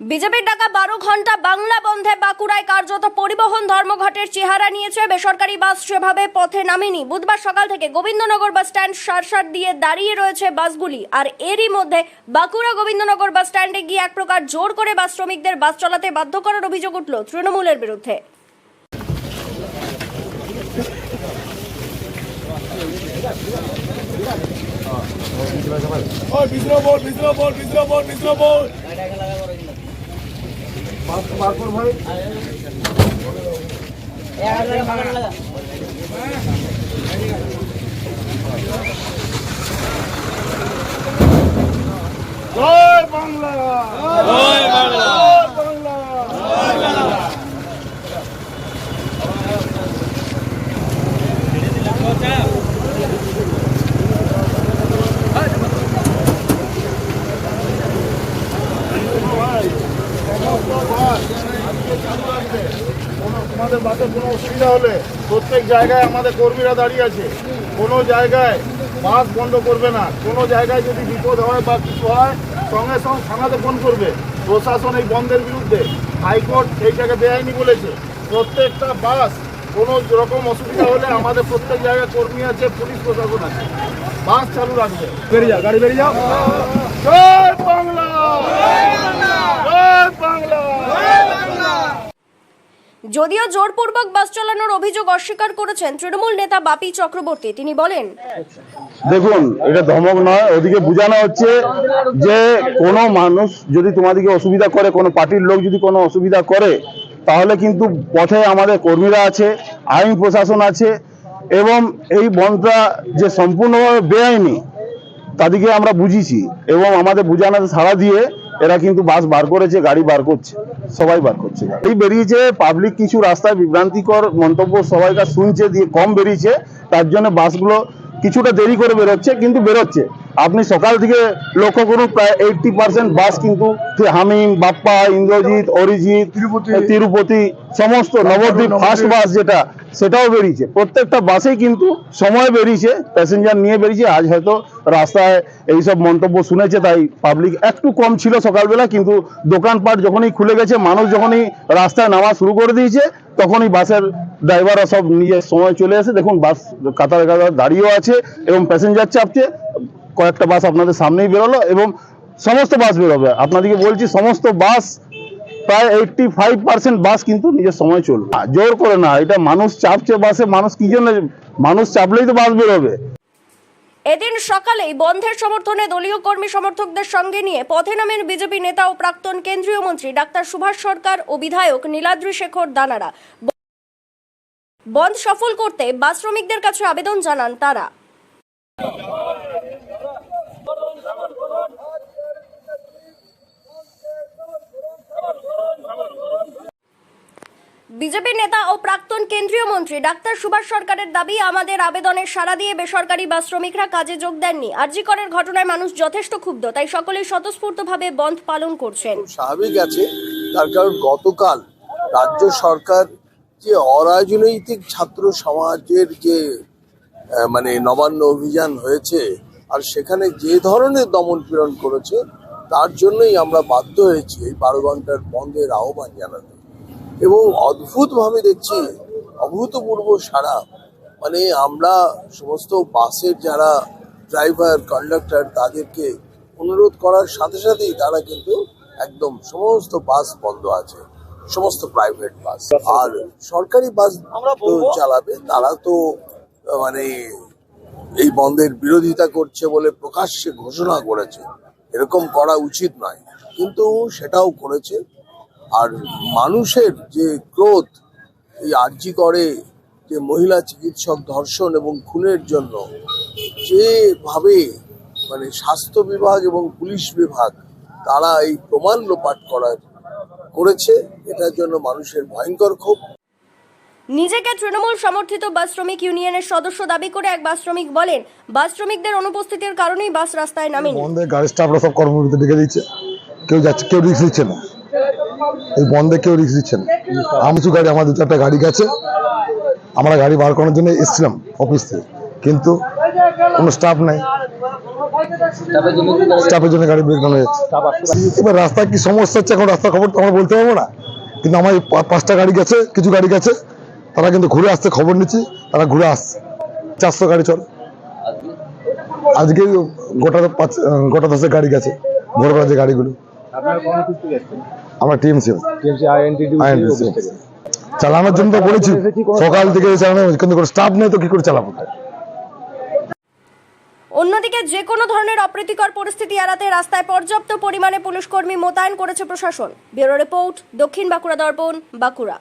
বিজেপির ডাকা বারো ঘণ্টা বাংলা বন্ধে বাঁকুড়ায় কার্যত পরিবহন ধর্মঘটের চেহারা নিয়েছে। বেসরকারি বাস সেভাবে পথে নামেনি। বুধবার সকাল থেকে গোবিন্দনগর বাস স্ট্যান্ড সারসার দিয়ে দাঁড়িয়ে রয়েছে বাসগুলি। আর এরই মধ্যে বাঁকুড়া গোবিন্দনগর বাস স্ট্যান্ডে গিয়ে এক প্রকার জোর করে বাস শ্রমিকদের বাস চালাতে বাধ্য করার অভিযোগ উঠল তৃণমূলের বিরুদ্ধে। বল বল বল বল। জয় বাংলা জয় বাংলা জয় বাংলা তোমাদের বাসে কোনো অসুবিধা হলে প্রত্যেক জায়গায় আমাদের কর্মীরা দাঁড়িয়ে আছে। কোনো জায়গায় বাস বন্ধ করবে না। কোনো জায়গায় যদি বিপদ হয় বা কিছু হয় সঙ্গে সঙ্গে থানাতে ফোন করবে। প্রশাসন এই বন্ধের বিরুদ্ধে। হাইকোর্ট এইটাকে বেআইনি বলেছে। প্রত্যেকটা বাস কোনো রকম অসুবিধা হলে আমাদের প্রত্যেক জায়গায় কর্মী আছে পুলিশ প্রশাসন আছে। বাস চালু রাখবে। বেরিয়ে যাও গাড়ি বেরিয়ে যাও। জয় বাংলা জয় বাংলা যদিও জোরপূর্বক বাস চালানোর অভিযোগ অস্বীকার করেছেন তৃণমূল নেতা বাপি চক্রবর্তী, তিনি বলেন, দেখুন, এটা ধমক নয়, ওদিকে বোঝানো হচ্ছে যে কোনো মানুষ যদি তোমাদেরকে অসুবিধা করে, কোনো পার্টির লোক যদি কোনো অসুবিধা করে, তাহলে কিন্তু পথে আমাদের কর্মীরা আছে, আইন প্রশাসন আছে, এবং এই বনটা যে সম্পূর্ণভাবে বেআইনি, তাদেরকে আমরা বুঝিয়েছি, এবং আমাদের বুঝানোতে সাড়া দিয়ে এরা কিন্তু বাস বার করেছে, গাড়ি বার করছে, সবাই বার করছে এই বেরিয়েছে পাবলিক কিছু রাস্তায় বিভ্রান্তিকর মন্তব্য সবাইকার শুনছে, দিয়ে কম বেরিয়েছে, তার জন্য বাসগুলো কিছুটা দেরি করে বেরোচ্ছে, কিন্তু বেরোচ্ছে। আপনি সকাল থেকে লক্ষ্য করুন প্রায় এইটটি পার্সেন্ট বাস কিন্তু হামিম বাপ্পা ইন্দ্রজিৎ অরিজিৎ তিরুপতি। সমস্ত নবদ্বীপ ফার্স্ট বাস যেটা সেটাও বেরিয়েছে। প্রত্যেকটা বাসেই কিন্তু সময় বেরিয়েছে প্যাসেঞ্জার নিয়ে বেরিয়েছে। আজ হয়তো রাস্তায় এইসব মন্তব্য শুনেছে তাই পাবলিক একটু কম ছিল সকালবেলা কিন্তু দোকানপাট যখনই খুলে গেছে মানুষ যখনই রাস্তায় নামা শুরু করে দিয়েছে তখনই বাসের ড্রাইভাররা সব নিজের সময় চলে আসে। দেখুন বাস কাতারে কাতার দাঁড়িয়েও আছে এবং প্যাসেঞ্জার চাপছে। কয়েকটা বাস আপনাদের সামনেই বেরোলো এবং সমস্ত বাস বেরোবে। আপনাদেরকে বলছি, সমস্ত বাস, প্রায় এইটটি ফাইভ পার্সেন্ট বাস কিন্তু নিজের সময় চলবে। জোর করে না, এটা মানুষ চাপছে বাসে, মানুষ কি জন্য, মানুষ চাপলেই তো বাস বেরোবে। এদিন সকালেই বন্ধের সমর্থনে দলীয় কর্মী সমর্থকদের সঙ্গে নিয়ে পথে নামেন বিজেপি নেতা ও প্রাক্তন কেন্দ্রীয় মন্ত্রী ডাক্তার সুভাষ সরকার ও বিধায়ক নীলাদ্রি শেখর দানারা। বন্ধ সফল করতে বাস শ্রমিকদের কাছে আবেদন জানান তারা। বিজেপির নেতা ও প্রাক্তন কেন্দ্রীয় মন্ত্রী ডাক্তার সুভাষ সরকারের দাবি, আমাদের আবেদনের সাড়া দিয়ে বেসরকারি বাস শ্রমিকরা কাজে যোগ দেননি। আরজি আরজিকরের ঘটনায় মানুষ যথেষ্ট ক্ষুব্ধ, তাই সকলেই স্বতঃস্ফূর্তভাবে বন্ধ পালন করছেন। স্বাভাবিক আছে, তার কারণ গতকাল রাজ্য সরকার যে অরাজনৈতিক ছাত্র সমাজের যে মানে নবান্ন অভিযান হয়েছে, আর সেখানে যে ধরনের দমন পীড়ন করেছে, তার জন্যই আমরা বাধ্য হয়েছি এই বারো ঘণ্টার বন্ধের আহ্বান জানাতে। এবং অদ্ভুতভাবে দেখছি অভূতপূর্ব সারা মানে আমরা সমস্ত বাসের যারা ড্রাইভার কন্ডাক্টর তাদেরকে অনুরোধ করার সাথে সাথেই তারা কিন্তু একদম সমস্ত বাস বন্ধ আছে সমস্ত প্রাইভেট বাস। আর সরকারি বাস চালাবে তারা তো মানে এই বন্ধের বিরোধিতা করছে বলে প্রকাশ্যে ঘোষণা করেছে। এরকম করা উচিত নয়। কিন্তু সেটাও করেছে। আর মানুষের যে ক্রোধ এই আর্জি করে যে মহিলা চিকিৎসক ধর্ষণ এবং খুনের জন্য যেভাবে মানে স্বাস্থ্য বিভাগ এবং পুলিশ বিভাগ তারা এই প্রমাণ লোপাট করার করেছে এটার জন্য মানুষের ভয়ঙ্কর ক্ষোভ। নিজেকে তৃণমূল সমর্থিত বাস শ্রমিক ইউনিয়নের সদস্য দাবি করে এক বাস শ্রমিক বলেন বাস শ্রমিকদের অনুপস্থিতির কারণেই বাস রাস্তায় নামেনি। বন্ধে গাড়ির স্টাফরা সব কর্মবিরতি ডেকে দিচ্ছে। কেউ যাচ্ছে কেউ রিক্স দিচ্ছে না। এই বন্ধে কেউ রিক্স দিচ্ছে না। আমি গাড়ি আমার দু চারটা গাড়ি গেছে। আমরা গাড়ি বার করার জন্য এসেছিলাম অফিস থেকে। কিন্তু কোনো স্টাফ নাই। স্টাফের জন্য গাড়ি ব্রেকডাউন হয়ে যাচ্ছে। এবার রাস্তায় কি সমস্যা হচ্ছে এখন রাস্তার খবর তো আমরা বলতে পারব না। কিন্তু আমার পাঁচটা গাড়ি গেছে, কিছু গাড়ি গেছে। তারা কিন্তু ঘুরে আসতে খবর নিচ্ছি, তারা ঘুরে আসছে। চারশো গাড়ি চল। আজকে গোটা পাঁচ, গোটা দশের গাড়ি গেছে, ভোরবেলা যে গাড়িগুলো। আমরা টিএমসি চালানোর জন্য তো বলেছি সকাল থেকে চালানো কিন্তু কোনো স্টাফ নেই তো কি করে চালাবো? অন্যদিকে যে কোনো ধরনের অপ্রীতিকর পরিস্থিতি এড়াতে রাস্তায় পর্যাপ্ত পরিমাণে পুলিশ কর্মী মোতায়েন করেছে প্রশাসন। ব্যুরো রিপোর্ট দক্ষিণ বাঁকুড়া দর্পণ বাঁকুড়া।